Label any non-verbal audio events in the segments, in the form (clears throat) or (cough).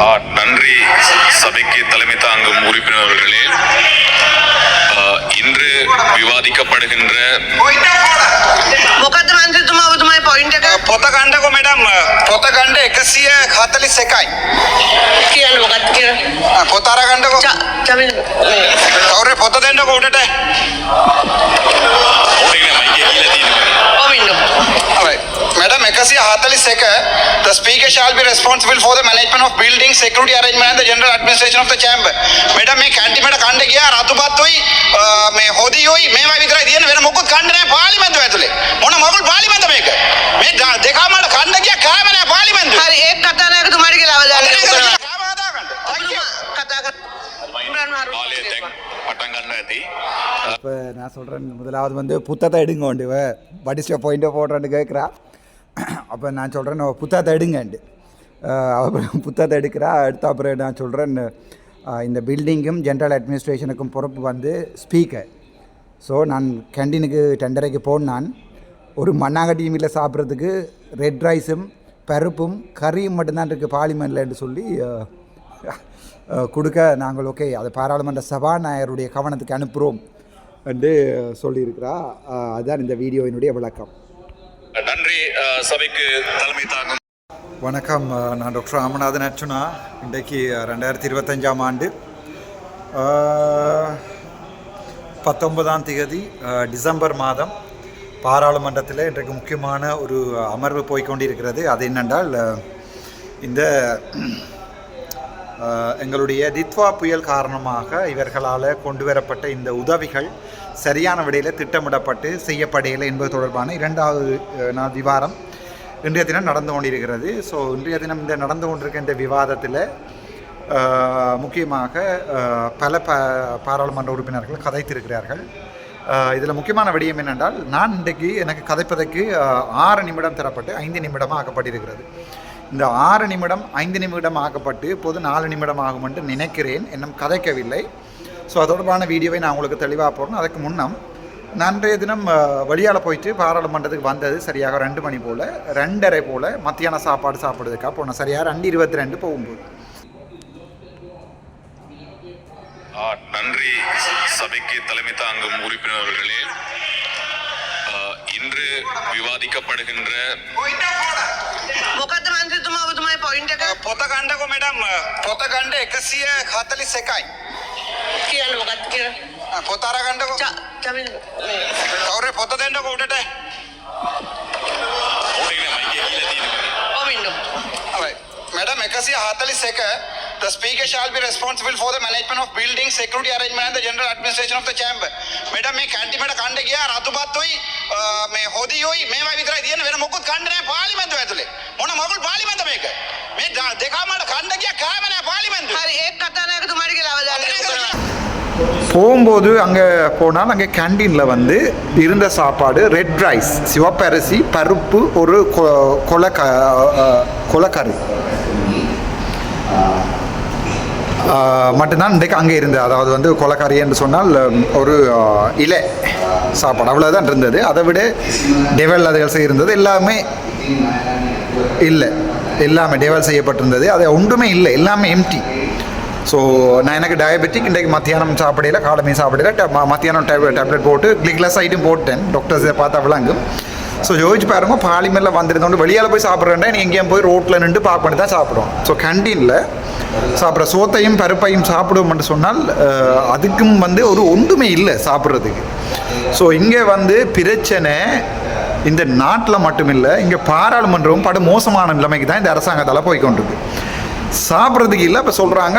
ஆ, நன்றி சபைக்கு தலைமை தாங்கும் உறுப்பினர்களே ஆ, இன்று விவாதிக்கப்படுகின்ற මොකද මන්ත්‍රතුමා ඔබතුමායි පොයින්ට එක පොත ගණ්ඩකො මෙඩම් පොත ගණ්ඩ එකසිය හතලිස් එකයි කියන්න මොකත් කිය පොත අරගණ්ඩකො චමිල් කවුරේ පොත දෙන්නකො උඩට එකසිය හතලිස් එක The speaker shall be responsible for the management of building, security arrangement and the general administration of the chamber. මෙඩම් මේ කැන්ටිමට කණ්ඩ ගියා රතුපත්තුයි අ, මේ හොදියෝයි මේවා විතරයි තියෙන වෙන මොකුත් කණ්ඩ නැහැ පාර්ලිමේන්තුව ඇතුලේ. මොන මගුල් පාර්ලිමේන්ත මේක? මේ ද- දෙකමාරට කණ්ඩ ගියා කෑම නැහැ පාර්ලිමේන්තුවේ. හරි ඒ කතානායකතුමාට කියලා අවධානය අතන යොමු කරනවා. කෑම හදාගන්න. Thank you. ඔබතුමා කතා කර කාලය දැන් පටන් ගන්න ඇති இப்போ நான் சொல்கிறேன் முதலாவது வந்து புத்தகத்தை எடுங்க உண்டு what is your point of ஆர்டர்னு கேட்குறா (clears throat) அப்போ நான் சொல்கிறேன் புத்தாத்தை எடுங்கண்டு அப்புறம் (laughs) புத்தகத்தை எடுக்கிறா அடுத்த அப்புறம் நான் சொல்கிறேன் இந்த பில்டிங்கும் ஜென்ரல் அட்மினிஸ்ட்ரேஷனுக்கும் பொறுப்பு வந்து ஸ்பீக்கர் ஸோ நான் கேண்டீனுக்கு டெண்டரைக்கு போனான் ஒரு மண்ணாங்கட்டி மீனில் சாப்பிட்றதுக்கு ரெட் ரைஸும் பருப்பும் கறியும் மட்டும்தான் இருக்குது பார்லிமெண்ட்லன்னு சொல்லி கொடுக்க நாங்கள் ஓகே அது பாராளுமன்ற சபாநாயகருடைய கவனத்துக்கு அனுப்புகிறோம் என்று சொல்லியிருக்கிறா. அதுதான் இந்த வீடியோவினுடைய விளக்கம். நன்றி சபைக்கு தலைமை தாங்கும். வணக்கம் நான் டாக்டர் ராமநாதன் அர்ச்சுனா இன்றைக்கு ரெண்டாயிரத்தி இருபத்தஞ்சாம் ஆண்டு. பத்தொன்பதாம் தேதி டிசம்பர் மாதம் பாராளுமன்றத்தில் இன்றைக்கு முக்கியமான ஒரு அமர்வு போய்கொண்டிருக்கிறது அது என்னென்றால் இந்த எங்களுடைய தித்வா புயல் காரணமாக இவர்களால் கொண்டு வரப்பட்ட இந்த உதவிகள் சரியான விடையில் திட்டமிடப்பட்டு செய்யப்படையலை என்பது தொடர்பான இரண்டாவது நாள் விவாதம் இன்றைய தினம் நடந்து கொண்டிருக்கிறது. ஸோ இன்றைய தினம் இந்த நடந்து கொண்டிருக்கின்ற இந்த விவாதத்தில் முக்கியமாக பல ப பாராளுமன்ற உறுப்பினர்கள் கதைத்திருக்கிறார்கள். இதில் முக்கியமான விடயம் என்னென்றால் நான் இன்றைக்கு எனக்கு கதைப்பதற்கு ஆறு நிமிடம் தரப்பட்டு ஐந்து நிமிடமாக ஆக்கப்பட்டிருக்கிறது. இந்த ஆறு நிமிடம் ஐந்து நிமிடம் ஆக்கப்பட்டு இப்போது நாலு நிமிடம் ஆகும் என்று நினைக்கிறேன். இன்னும் கதைக்கவில்லை. ஸோ அது தொடர்பான வீடியோவை நான் உங்களுக்கு தெளிவாக போடுறேன் அதுக்கு முன்னம் நான் இன்றைய தினம் வழியால் போயிட்டு பாராளுமன்றத்துக்கு வந்தது சரியாக ரெண்டு மணி போல் ரெண்டரை போல் மத்தியான சாப்பாடு சாப்பிடுறதுக்காக போனேன் சரியாக ரெண்டு இருபத்தி ரெண்டு போகும்போது ஆ, நன்றி சபைக்கு தலைமை தாங்கும் உறுப்பினர்களே ஆ, இன்று விவாதிக்கப்படுகின்ற මොකද මන්ත්‍රතුමා ඔබතුමායි පොයින්ට එක පොත ගණ්ඩකො මෙඩම් පොත ගණ්ඩ එකසිය හතලිස් එකයි කියන්න මොකත් කිය පොත අරගණ්ඩකො චමිල් කවුරේ පොත දෙන්නකො උඩට ඕනේ මයිකේ කියලා තියෙනවා. ඔමින්න Madam, එකසිය හතලිස් එක The speaker shall be responsible for the management of building, security arrangement and the general administration of the chamber. මෙඩම් මේ කැන්ටිමට කණ්ඩ ගියා රතුපත්තුයි අ, මේ හොදියෝයි මේවා විතරයි තියෙන වෙන මොකුත් කණ්ඩ නැහැ පාර්ලිමේන්තුව ඇතුලේ. මොන මගුල් පාර්ලිමේන්ත මේක? මේ ද- දෙකමාරට කණ්ඩ ගියා කෑම නැහැ පාර්ලිමේන්තුවේ. හරි ඒ කතානායකතුමාට කියලා போகும்போது அங்கே போனால் அங்கே கேண்டீனில் வந்து இருந்த சாப்பாடு ரெட் ரைஸ் சிவப்பரிசி பருப்பு ஒரு கொ- கொலக்கறி. மட்டும்தான் இன்றைக்கு அங்கே இருந்தது. அதாவது வந்து கொலைக்கறி என்று சொன்னால் ஒரு இலை சாப்பாடு. அவ்வளோதான் இருந்தது. அதை விட டெவல் அதுகள் செய்திருந்தது. எல்லாமே இல்லை. எல்லாமே டெவல் செய்யப்பட்டிருந்தது. அது ஒன்றுமே இல்லை. எல்லாமே எம்டி ஸோ நான் எனக்கு டயபெட்டிக் இன்றைக்கு மத்தியானம் சாப்பிடையில காலமே சாப்பிடையில ட- ம- மத்தியானம் டேப்லெட் டேப்லெட் போட்டு கிளிக்லஸ் ஐட்டும் போட்டேன். டாக்டர்ஸை பார்த்தா விளங்கும். ஸோ யோசிச்சு பாருங்க பாலிமரில் வந்திருந்தோண்டு வெளியால் போய் சாப்பிட்றேன்டா நீ எங்கேயும் போய் ரோட்டில் நின்று பார்க்க பண்ணி தான் சாப்பிடுவோம் ஸோ கேண்டீனில் சாப்பிட்ற சோத்தையும் பருப்பையும் சாப்பிடுவோம்னு சொன்னால் அதுக்கும் வந்து ஒரு ஒன்றுமே இல்லை சாப்பிட்றதுக்கு. ஸோ இங்கே வந்து பிரச்சனை இந்த நாட்டில் மட்டுமில்லை இங்கே பாராளுமன்றமும் படு மோசமான நிலைமைக்கு தான் இந்த அரசாங்கத்தால் போய்க்கொண்டிருக்கு. சாப்பிட்றதுக்கு இல்லை இப்போ சொல்கிறாங்க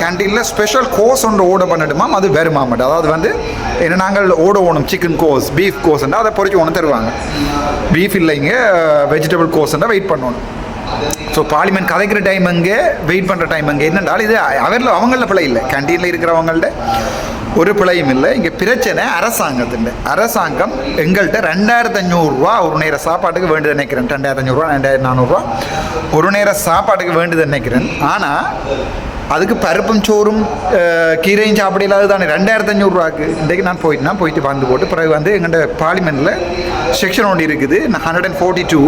கேன்டீனில் ஸ்பெஷல் கோர்ஸ் ஒன்று ஓர்டர் பண்ணிடுமாம் அது வருமாமட்டு அதாவது வந்து என்ன நாங்கள் ஓட ஓணும் சிக்கன் கோர்ஸ் பீஃப் கோர்ஸ்ன்றா அதை பொறிச்சு ஒன்று தருவாங்க. பீஃப் இல்லைங்க வெஜிடபிள் கோர்ஸ்ன்றா வெயிட் பண்ணணும் ஸோ பார்லிமெண்ட் கதைக்கிற டைம் அங்கே வெயிட் பண்ணுற டைம் அங்கே. என்னென்றால் இது அவரில் அவங்கள பிள்ளை இல்லை. கேண்டீனில் இருக்கிறவங்கள்ட்ட ஒரு பிழையும் இல்லை. இங்கே பிரச்சனை அரசாங்கத்தின் அரசாங்கம் எங்கள்கிட்ட ரெண்டாயிரத்து அஞ்சூறுரூவா ஒரு நேர சாப்பாட்டுக்கு வேண்டியது நினைக்கிறேன். ரெண்டாயிரத்து அஞ்சூறுரூவா ரெண்டாயிரத்து நானூறுரூவா ஒரு நேர சாப்பாட்டுக்கு வேண்டுது நினைக்கிறேன். ஆனால் அதுக்கு பருப்பும் சோறும் கீரையும் சாப்பிட இல்லாத தானே ரெண்டாயிரத்து அஞ்சூறுரூவாக்கு இன்றைக்கு நான் போயிட்டுனா போயிட்டு வந்து போட்டு பிறகு வந்து எங்கள்கிட்ட பார்லிமெண்ட்டில் செக்ஷன் ஒன்று இருக்குது. ஹண்ட்ரட் அண்ட் ஃபோர்ட்டி டூ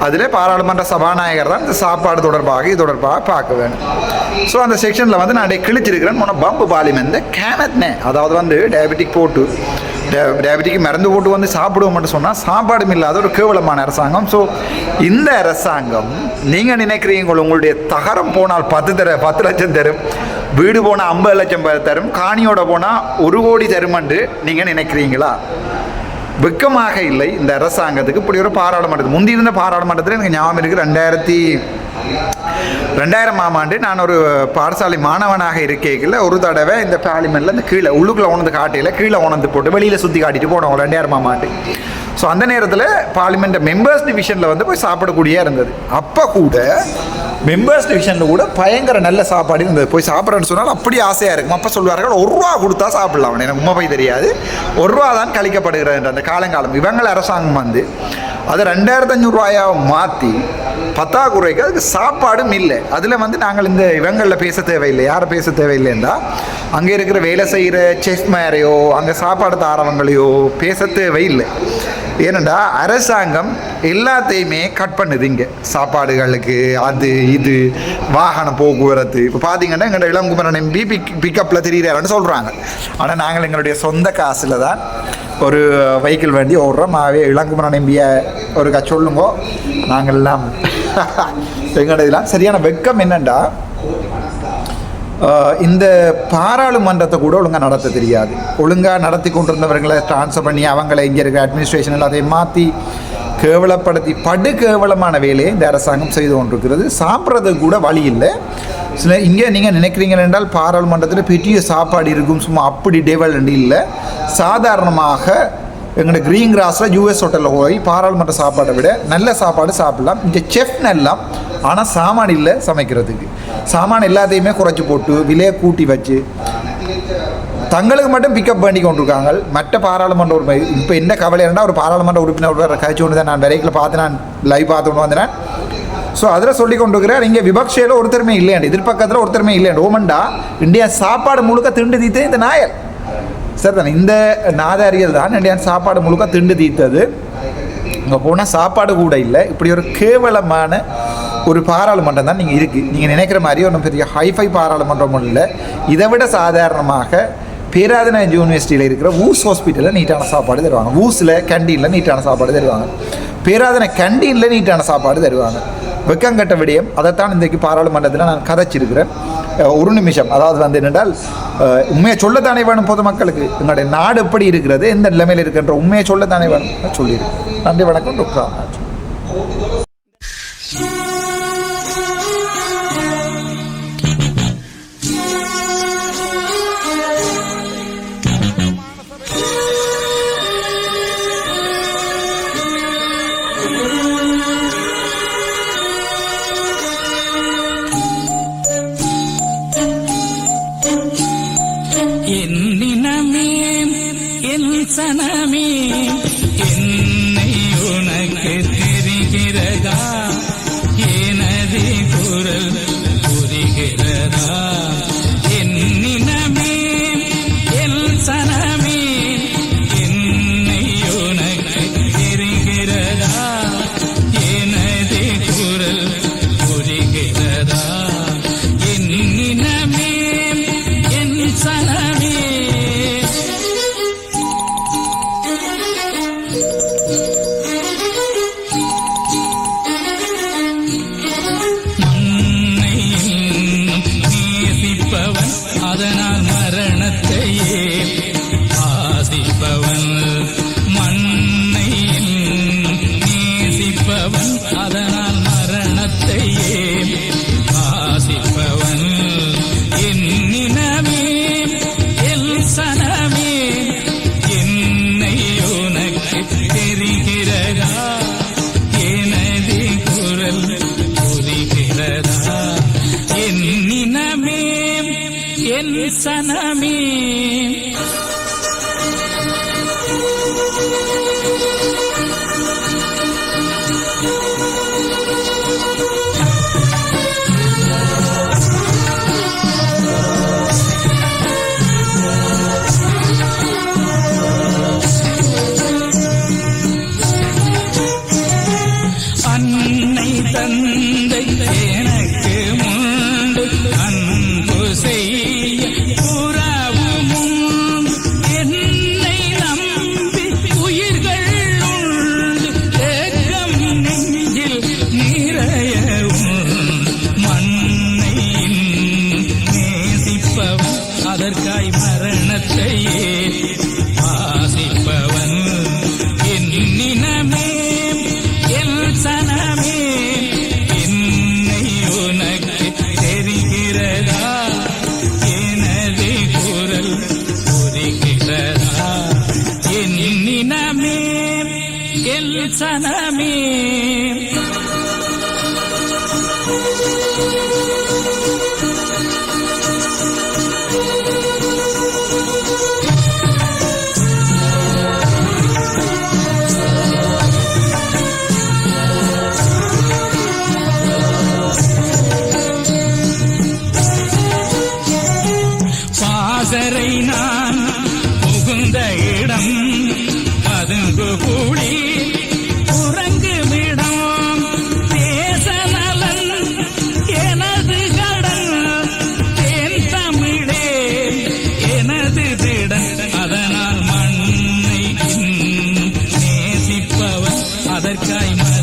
அதில் பாராளுமன்ற சபாநாயகர் தான் இந்த சாப்பாடு தொடர்பாக இது தொடர்பாக பார்க்க வேணும் ஸோ அந்த செக்ஷனில் வந்து நான் கிழிச்சிருக்கிறேன். முன்ன பம்பு பாலிமெண்ட் கேனட்னே அதாவது வந்து டயபெட்டிக் போட்டு டயபெட்டிக்கு மருந்து போட்டு வந்து சாப்பிடுவோம்னு சொன்னால் சாப்பாடும் இல்லாத ஒரு கேவலமான அரசாங்கம். ஸோ இந்த அரசாங்கம் நீங்கள் நினைக்கிறீங்க உங்களுடைய தகரம் போனால் பத்து தர பத்து லட்சம் தரும். வீடு போனால் ஐம்பது லட்சம் ப- தரும். காணியோட போனால் ஒரு கோடி தருமன்று நீங்கள் நினைக்கிறீங்களா? வெக்கமாக இல்லை இந்த அரசாங்கத்துக்கு. இப்படி ஒரு பாராளுமன்றத்தில் முந்தி இருந்த பாராளுமன்றத்தில் எனக்கு ஞாபகம் இருக்குது ரெண்டாயிரத்தி ரெண்டாயிரமாம் ஆண்டு நான் ஒரு பாடசாலை மாணவனாக இருக்கையில் ஒரு தடவை இந்த பார்லிமெண்ட்டில் இந்த கீழே உள்ளுக்குள்ளே உணர்ந்து காட்டையில் கீழே உணர்ந்து போட்டு வெளியில் சுற்றி காட்டிட்டு போனோம் ரெண்டாயிரமாம் ஆண்டு. ஸோ அந்த நேரத்தில் பார்லிமெண்ட் மெம்பர்ஸ் டிவிஷனில் வந்து போய் சாப்பிடக்கூடிய இருந்தது. அப்போ கூட மெம்பர்ஸ் டிவிஷனில் கூட பயங்கர நல்ல சாப்பாடு இருந்தது போய் சாப்பிட்றேன்னு சொன்னால் அப்படி ஆசையாக இருக்கும். அப்போ சொல்லுவார்கள் ஒரு ரூபா கொடுத்தா சாப்பிடலாம். எனக்கு உண்மை போய் தெரியாது. ஒரு ரூபா தான் கழிக்கப்படுகிறது அந்த காலங்காலம். இவங்கள் அரசாங்கம் வந்து அதை ரெண்டாயிரத்து அஞ்சூறுரூவாயா மாற்றி பத்தாக்குறைக்கு அதுக்கு சாப்பாடும் இல்லை. அதில் வந்து நாங்கள் இந்த இவங்களில் பேச தேவையில்லை. யாரை பேச தேவையில்லைன்றா அங்கே இருக்கிற வேலை செய்கிற செஃப் மேரையோ அங்கே சாப்பாடு தாரவங்களையோ பேச தேவையில்லை. ஏனெண்டா அரசாங்கம் எல்லாத்தையுமே கட் பண்ணுது இங்கே. சாப்பாடுகளுக்கு அது இது வாகன போக்குவரத்து. இப்போ பார்த்தீங்கன்னா எங்களோட இளங்குமரன் எம்பி பிக் பிக்கப்பில் தெரிகிறாருன்னு சொல்கிறாங்க ஆனால் நாங்கள் எங்களுடைய சொந்த காசில் தான் ஒரு வெஹிக்கிள் வண்டி ஓடுறோம். ஆகவே இளங்குமரன் எம்பியை ஒரு க சொல்லுங்கோ. நாங்கள் எல்லாம் எங்களோட இதெல்லாம் சரியான வெக்கம் என்னண்டா? இந்த பாராளுமன்றத்தை கூட ஒழுங்காக நடத்த தெரியாது. ஒழுங்காக நடத்தி கொண்டிருந்தவர்களை ட்ரான்ஸ்ஃபர் பண்ணி அவங்களை இங்கே இருக்கிற அட்மினிஸ்ட்ரேஷன் அதை மாற்றி கேவலப்படுத்தி படு கேவலமான வேலையை இந்த அரசாங்கம் செய்து கொண்டிருக்கிறது. சாப்பிட்றது கூட வழி இல்லை. சில இங்கே நீங்கள் நினைக்கிறீங்க என்றால் பாராளுமன்றத்தில் பெரிய சாப்பாடு இருக்கும். சும்மா அப்படி டேவல் இல்லை. சாதாரணமாக எங்களோட க்ரீன் கிராஸில் யூஎஸ் ஹோட்டலில் போய் பாராளுமன்ற சாப்பாடை விட நல்ல சாப்பாடு சாப்பிடலாம். இங்கே செஃப் நல்லா ஆனால் சாமான் இல்லை சமைக்கிறதுக்கு. சாமான் எல்லாத்தையுமே குறைச்சி போட்டு விலையை கூட்டி வச்சு தங்களுக்கு மட்டும் பிக்கப் பண்ணி கொண்டிருக்காங்க. மற்ற பாராளுமன்ற உறுப்பினர் இப்போ என்ன கவலை இருந்தால் ஒரு பாராளுமன்ற உறுப்பினர் கழிச்சு கொண்டு தான் நான் விரைக்கில் பார்த்து நான் லைவ் பார்த்து கொண்டு வந்தேன். ஸோ அதில் சொல்லி கொண்டிருக்கிறார் இங்கே விபக்ஷையில் ஒருத்தருமே இல்லையாண்டு எதிர்பக்கத்தில் ஒருத்தருமே இல்லையாண்டு. ஓமண்டா இந்தியா சாப்பாடு முழுக்க திண்டு தீத்து இந்த நாயல். சார் இந்த நாதாரியல் தான் இந்தியா சாப்பாடு முழுக்க திண்டு தீத்தது. அங்கே போனால் சாப்பாடு கூட இல்லை. இப்படி ஒரு கேவலமான ஒரு பாராளுமன்றம் தான் நீங்கள் இருக்குது நீங்கள் நினைக்கிற மாதிரி ஒன்றும் பெரிய ஹைஃபை பாராளுமன்றமும் இல்லை. இதை விட சாதாரணமாக பேராதன யூனிவர்சிட்டியில் இருக்கிற ஊஸ் ஹாஸ்பிட்டலில் நீட்டான சாப்பாடு தருவாங்க. ஊஸில் கேண்டீனில் நீட்டான சாப்பாடு தருவாங்க. பேராதனை கேண்டீனில் நீட்டான சாப்பாடு தருவாங்க. வெக்கங்கட்ட விடயம். அதைத்தான் இன்றைக்கு பாராளுமன்றத்தில் நான் கதைச்சிருக்கிறேன். ஒரு நிமிஷம். அதாவது வந்து என்னென்றால் உண்மையை சொல்லத்தானே வேணும் பொதுமக்களுக்கு எங்களுடைய நாடு எப்படி இருக்கிறது எந்த நிலைமையில் இருக்கின்ற உண்மையை சொல்லத்தானே வேணும். சொல்லியிருக்கேன் நன்றி வணக்கம் டாக்டர் sanami சனமே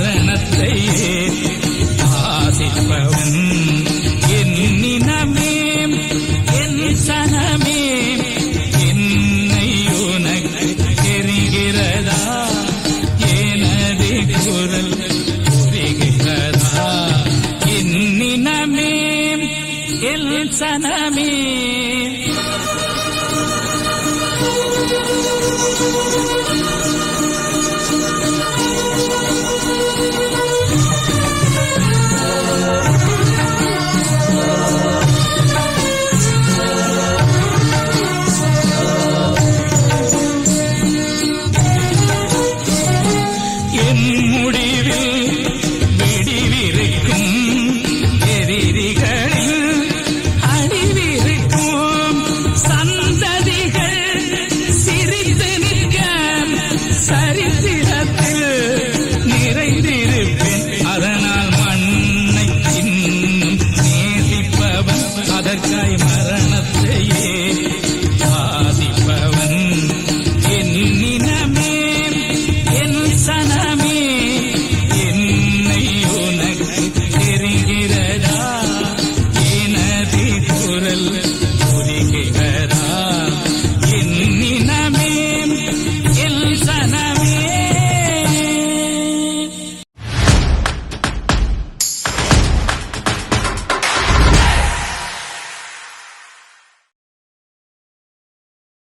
മരണത്തെ ആദിപ്പവൻ